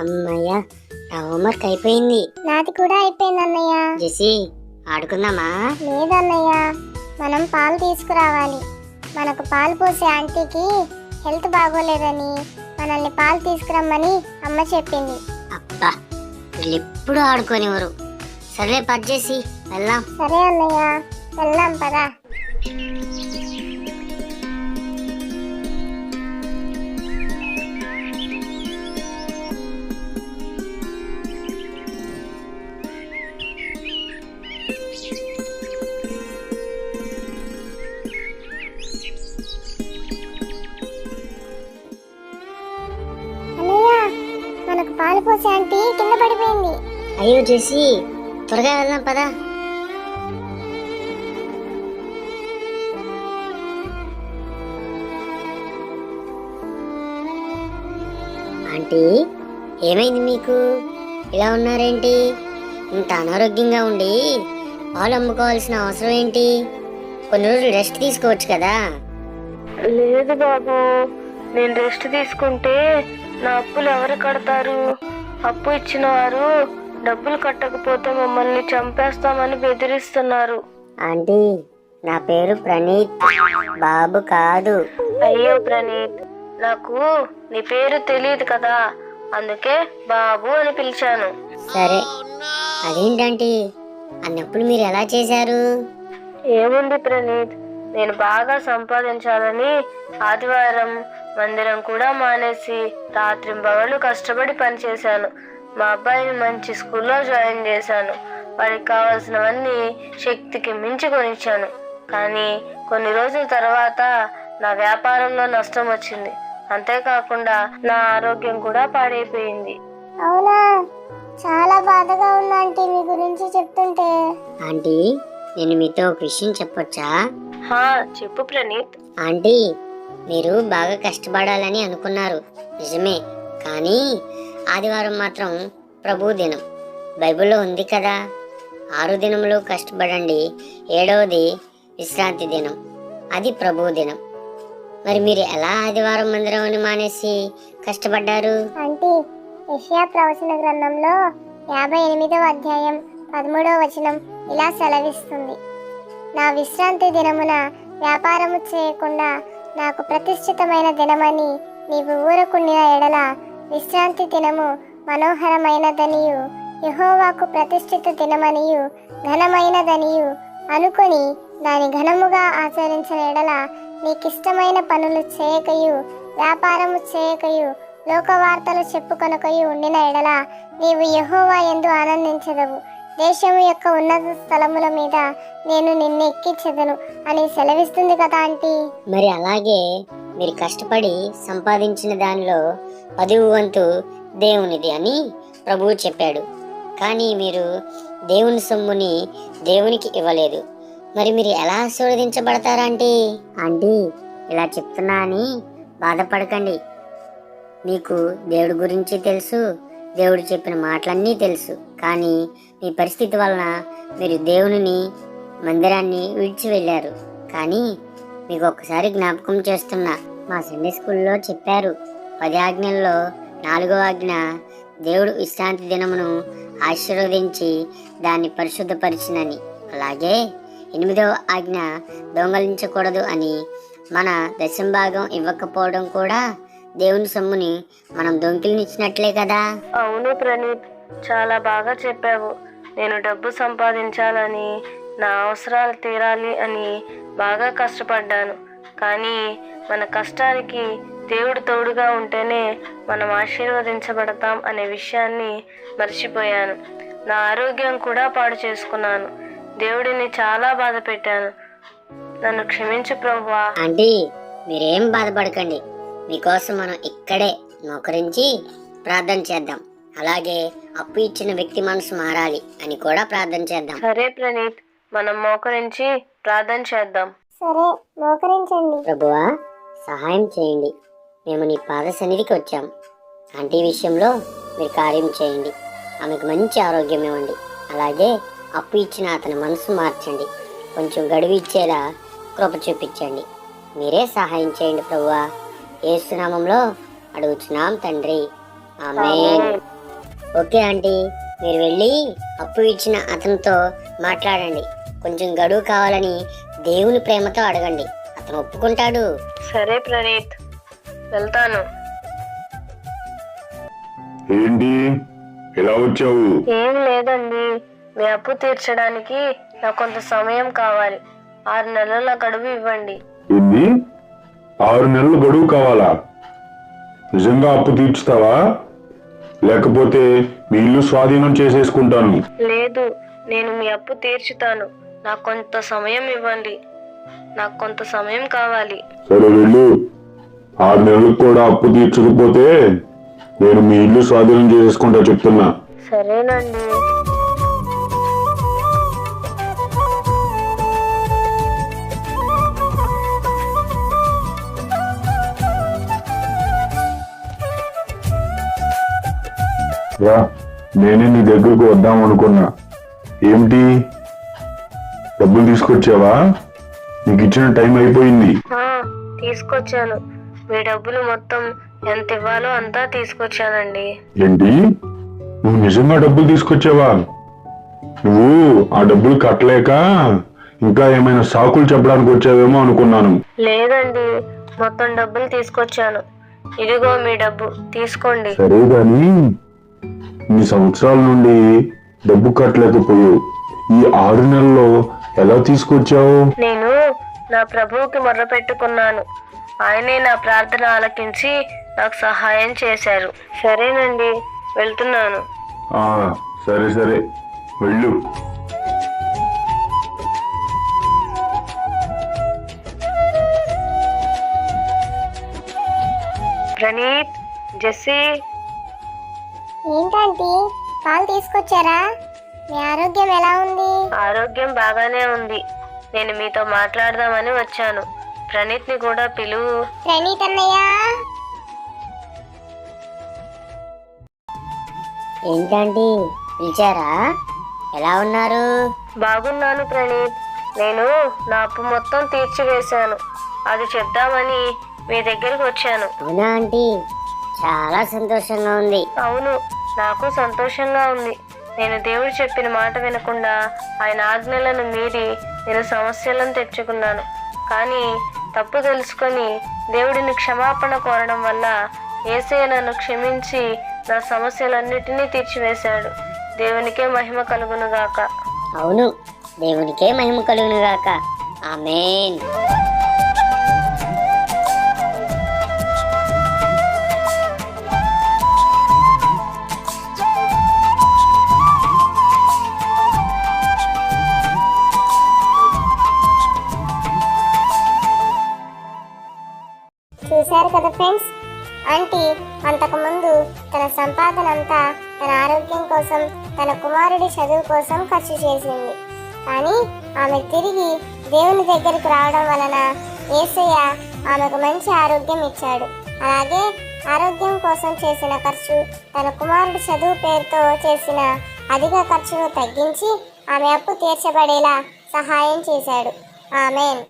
అమ్మయ్య నా హోంవర్క్ అయిపోయింది. నాది కూడా అయిపోయింది అన్నయ్య. జెసి ఆడుకుందామా? లేదన్నయ్య మనం పాలు తీసుకురావాలి. మనకు పాలు పోసే ఆంటీకి హెల్త్ బాగోలేదని మనల్ని పాలు తీసుకురమ్మని అమ్మ చెప్పింది. అబ్బా వీళ్ళు ఎప్పుడు ఆడుకోనివ్వరు. సర్లే పది చేసి వెళ్దాం. సరే అన్నయ్య వెళ్దాం పదా. ఆంటీ కింద పడిపోయింది. అయ్యో జెసి త్వరగా వెళ్దాం పదా. ఆంటీ ఏమైంది మీకు? ఇలా ఉన్నారేంటి? ఇంత అనారోగ్యంగా ఉండి పాలు అమ్ముకోవాల్సిన అవసరం ఏంటి? కొన్ని రోజులు రెస్ట్ తీసుకోవచ్చు కదా. లేదు బాబు నేను రెస్ట్ తీసుకుంటే నా అప్పులు ఎవరు కడతారు? అప్పు ఇచ్చిన వారు డబ్బులు కట్టకపోతే మమ్మల్ని చంపేస్తామని బెదిరిస్తున్నారు. ఆంటీ నా పేరు ప్రణీత్. బాబు కాదు. అయ్యో ప్రణీత్ నాకు నీ పేరు తెలియదు కదా. అందుకే బాబు అని పిలిచాను. సరే. అదేంటంటీ? అన్నప్పుడు మీరు ఎలా చేశారు? ఏముంది ప్రణీత్ నేను బాగా సంపాదించాలని ఆదివారం మందిరం కూడా మానేసి రాత్రింబగళ్ళు కష్టపడి పనిచేశాను. మా అబ్బాయిని మంచి స్కూల్లో జాయిన్ చేశాను. వాడికి కావాల్సినవన్నీ శక్తికి మించి కొనిచ్చాను. కానీ కొన్ని రోజుల తర్వాత నా వ్యాపారంలో నష్టం వచ్చింది. అంతేకాకుండా నా ఆరోగ్యం కూడా పాడైపోయింది. అవునా? చాలా బాధగా ఉంది ఆంటీ మీ గురించి చెప్తుంటే. ఆంటీ నేను మీతో ఒక విషయం చెప్పొచ్చా? హా చెప్పు ప్రణీత్. ఆంటీ మీరు బాగా కష్టపడాలని అనుకున్నారు. నిజమే కానీ ఆదివారం మాత్రం ప్రభు దినం. బైబిల్లో ఉంది కదా ఆరు దినములు కష్టపడండి ఏడవది విశ్రాంతి దినం. అది ప్రభు దినం. మరి మీరు ఎలా ఆదివారం మందిరం అని మానేసి కష్టపడ్డారు? ఆంటీ యెషయా ప్రవచన గ్రంథంలో యాభై ఎనిమిదవ అధ్యాయం పదమూడవ వచనం ఇలా సెలవిస్తుంది. నా విశ్రాంతి దినమున వ్యాపారము చేయకుండా నాకు ప్రతిష్ఠితమైన దినమని నీవు ఊరకుండిన ఎడల విశ్రాంతి దినము మనోహరమైనదనియు యహోవాకు ప్రతిష్ఠిత దినమనియు ఘనమైనదనియు అనుకొని దాని ఘనముగా ఆచరించిన ఎడల నీకిష్టమైన పనులు చేయకయు వ్యాపారము చేయకయు లోకవార్తలు చెప్పుకొనకయు ఉండిన ఎడల నీవు యహోవా ఎందు ఆనందించదవు. దేశము యొక్క ఉన్నత స్థలముల మీద నేను నిన్ను ఎక్కించదను అని సెలవిస్తుంది కదా ఆంటీ. మరి అలాగే మీరు కష్టపడి సంపాదించిన దానిలో పదివ వంతు దేవునిది అని ప్రభువు చెప్పాడు. కానీ మీరు దేవుని సొమ్ముని దేవునికి ఇవ్వలేదు. మరి మీరు ఎలా ఆశీర్వదించబడతారంటీ ఆంటీ ఇలా చెప్తున్నా అని బాధపడకండి. మీకు దేవుడి గురించి తెలుసు దేవుడు చెప్పిన మాటలన్నీ తెలుసు. కానీ మీ పరిస్థితి వలన మీరు దేవునిని మందిరాన్ని విడిచి వెళ్ళారు. కానీ మీకు ఒక్కసారి జ్ఞాపకం చేస్తున్నా మా సండే స్కూల్లో చెప్పారు. పది ఆజ్ఞల్లో నాలుగో ఆజ్ఞ దేవుడు విశ్రాంతి దినమును ఆశీర్వదించి దాన్ని పరిశుద్ధపరిచినని. అలాగే ఎనిమిదవ ఆజ్ఞ దొంగలించకూడదు అని మన దశంభాగం ఇవ్వకపోవడం కూడా దేవుని సొమ్ముని మనం దొంగిలించినట్లే కదా? అవును ప్రణీత్ చాలా బాగా చెప్పావు. నేను డబ్బు సంపాదించాలని నా అవసరాలు తీరాలి అని బాగా కష్టపడ్డాను. కానీ మన కష్టానికి దేవుడు తోడుగా ఉంటేనే మనం ఆశీర్వదించబడతాం అనే విషయాన్ని మర్చిపోయాను. నా ఆరోగ్యం కూడా పాడు చేసుకున్నాను. దేవుడిని చాలా బాధ పెట్టాను. నన్ను క్షమించు ప్రభువా. ఆంటీ మీరేం బాధపడకండి. మీకోసం మనం ఇక్కడే మోకరించి ప్రార్థన చేద్దాం. అలాగే అప్పు ఇచ్చిన వ్యక్తి మనసు మారాలి అని కూడా ప్రార్థన చేద్దాం. సరే ప్రణీత్ మనం మోకరించి ప్రార్థన చేద్దాం. సరే మోకరించండి. ప్రభువా సహాయం చేయండి. మేము నీ పాద సన్నిధికి వచ్చాం. ఆంటీ విషయంలో మీరు కార్యం చేయండి. ఆమెకు మంచి ఆరోగ్యం ఇవ్వండి. అలాగే అప్పు ఇచ్చిన అతని మనసు మార్చండి. కొంచెం గడువు ఇచ్చేలా కృప చూపించండి. మీరే సహాయం చేయండి ప్రభువా. ఏసునామంలో అడుగుచున్నాం తండ్రి. ఆమె. ఓకే ఆంటీ మీరు వెళ్ళి అప్పు ఇచ్చిన అతనితో మాట్లాడండి. కొంచెం గడువు కావాలని దేవుని ప్రేమతో అడగండి. అతను ఒప్పుకుంటాడు. సరే ప్రణీత్ వెళ్తాను. ఏంటి? ఎలా వచ్చావు? ఏం లేదండి. మీ అప్పు తీర్చడానికి నాకు కొంత సమయం కావాలి. ఆరు నెలల గడువు ఇవ్వండి. ఏంది? ఆరు నెలలు గడువు కావాలా? నిజంగా అప్పు తీర్చుతావా? లేకపోతే మీ ఇల్లు స్వాధీనం చేసేసుకుంటాను. లేదు నేను మీ అప్పు తీర్చుతాను. నాకు కొంత సమయం ఇవ్వండి. నాకు కొంత సమయం కావాలి. సరే వెళ్ళు. ఆరు నెలలకు కూడా అప్పు తీర్చకపోతే నేను మీ ఇల్లు స్వాధీనం చేసేసుకుంటా చెప్తున్నా. సరేనండి. రా నేనే నీ దగ్గరకు వద్దాం అనుకున్నా. ఏమిటి? డబ్బులు తీసుకొచ్చావా? నీకు ఇచ్చిన టైం అయిపోయింది. తీసుకొచ్చాను. మీ డబ్బులు మొత్తం ఎంత ఇవ్వాలో అంతా తీసుకొచ్చానండి. ఏంటి? నువ్వు నిజంగా డబ్బులు తీసుకొచ్చావా? నువ్వు ఆ డబ్బులు కట్టలేక ఇంకా ఏమైనా సాకులు చెప్పడానికి వచ్చావేమో అనుకున్నాను. లేదండి మొత్తం డబ్బులు తీసుకొచ్చాను. ఇదిగో మీ డబ్బు తీసుకోండి. సరే గాని ఇన్ని సంవత్సరాల నుండి డబ్బు కట్టలేకపోయావు ఈ ఆరు నెలల్లో ఎలా తీసుకొచ్చావు? నేను నా ప్రభువుకి మొర్ర పెట్టుకున్నాను. ఆయనే నా ప్రార్థన ఆలకించి నాకు సహాయం చేశారు. సరేనండి వెళ్తున్నాను. ఆ సరే సరే. వెళ్ళు. ప్రణీత్ జెస్సీ ఏంటంటీ? పాలు తీసుకొచ్చారా? మీ ఆరోగ్యం ఎలా ఉంది? ఆరోగ్యం బాగానే ఉంది. నేను మీతో మాట్లాడదామని వచ్చాను. ప్రణీత్ని కూడా పిలువు ప్రణీత్ అన్నయ్య. ఏంటంటీ? పిలిచారా? ఎలా ఉన్నారు? బాగున్నాను ప్రణీత్. నేను నా అప్పు మొత్తం తీర్చివేశాను. అది చెప్దామని మీ దగ్గరికి వచ్చాను. అవునా ఆంటీ? చాలా సంతోషంగా ఉంది. అవును నాకు సంతోషంగా ఉంది. నేను దేవుడు చెప్పిన మాట వినకుండా ఆయన ఆజ్ఞలను మీరి నేను సమస్యలను తెచ్చుకున్నాను. కానీ తప్పు తెలుసుకొని దేవుడిని క్షమాపణ కోరడం వల్ల ఏసే నన్ను క్షమించి నా సమస్యలన్నిటినీ తీర్చివేశాడు. దేవునికే మహిమ కలుగునుగాక. అవును దేవునికే మహిమ కలుగును గాక ఆమెన్. కదా ఫ్రెండ్స్ ఆంటీ అంతకుముందు తన సంపాదన అంతా తన ఆరోగ్యం కోసం తన కుమారుడి చదువు కోసం ఖర్చు చేసింది. కానీ ఆమె తిరిగి దేవుని దగ్గరికి రావడం వలన ఏసయ్య ఆమెకు మంచి ఆరోగ్యం ఇచ్చాడు. అలాగే ఆరోగ్యం కోసం చేసిన ఖర్చు తన కుమారుడి చదువు పేరుతో చేసిన అధిక ఖర్చును తగ్గించి ఆమె అప్పు తీర్చబడేలా సహాయం చేశాడు. ఆమెన్.